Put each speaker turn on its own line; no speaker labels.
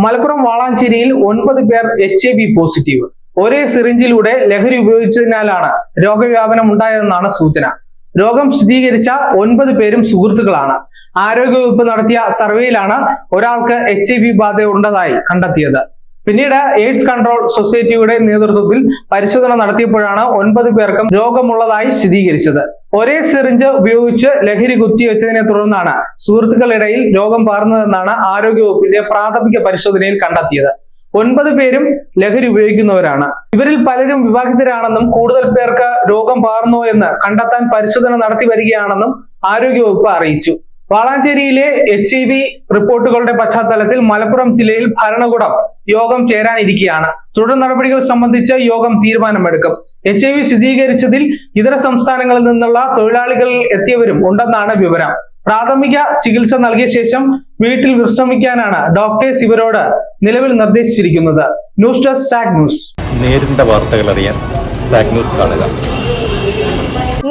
മലപ്പുറം വാളാഞ്ചേരിയിൽ ഒൻപത് പേർ H I V positive ഒരേ സിറിഞ്ചിലൂടെ ലഹരി ഉപയോഗിച്ചതിനാലാണ് രോഗവ്യാപനം ഉണ്ടായതെന്നാണ് സൂചന. രോഗം സ്ഥിരീകരിച്ച ഒൻപത് പേരും സുഹൃത്തുക്കളാണ്. ആരോഗ്യവകുപ്പ് നടത്തിയ സർവേയിലാണ് ഒരാൾക്ക് എച്ച് ഐ വി ബാധ ഉണ്ടതായി കണ്ടെത്തിയത്. പിന്നീട് എയ്ഡ്സ് കൺട്രോൾ സൊസൈറ്റിയുടെ നേതൃത്വത്തിൽ പരിശോധന നടത്തിയപ്പോഴാണ് ഒൻപത് പേർക്കും രോഗമുള്ളതായി സ്ഥിരീകരിച്ചത്. ഒരേ സിറിഞ്ച് ഉപയോഗിച്ച് ലഹരി കുത്തിവെച്ചതിനെ തുടർന്നാണ് സുഹൃത്തുക്കളിടയിൽ രോഗം പാർന്നതെന്നാണ് ആരോഗ്യവകുപ്പിന്റെ പ്രാഥമിക പരിശോധനയിൽ കണ്ടെത്തിയത്. ഒൻപത് പേരും ലഹരി ഉപയോഗിക്കുന്നവരാണ്. ഇവരിൽ പലരും വിവാഹിതരാണെന്നും കൂടുതൽ പേർക്ക് രോഗം പാർന്നു എന്ന് കണ്ടെത്താൻ പരിശോധന നടത്തി വരികയാണെന്നും ആരോഗ്യവകുപ്പ് അറിയിച്ചു. വാളാഞ്ചേരിയിലെ എച്ച് ഐ വി റിപ്പോർട്ടുകളുടെ പശ്ചാത്തലത്തിൽ മലപ്പുറം ജില്ലയിൽ ഭരണകൂടം യോഗം ചേരാനിരിക്കുകയാണ് തുടർ നടപടികൾ സംബന്ധിച്ച് യോഗം തീരുമാനമെടുക്കും. എച്ച് ഐ വി സ്ഥിരീകരിച്ചതിൽ ഇതര സംസ്ഥാനങ്ങളിൽ നിന്നുള്ള തൊഴിലാളികൾ എത്തിയവരും ഉണ്ടെന്നാണ് വിവരം. പ്രാഥമിക ചികിത്സ നൽകിയ ശേഷം വീട്ടിൽ വിശ്രമിക്കാനാണ് ഡോക്ടേഴ്സ് ഇവരോട് നിലവിൽ നിർദ്ദേശിച്ചിരിക്കുന്നത്. News desk Saag news.
നേരിട്ട വാർത്തകൾ അറിയാൻ സാഗ് ന്യൂസ് കാണുക.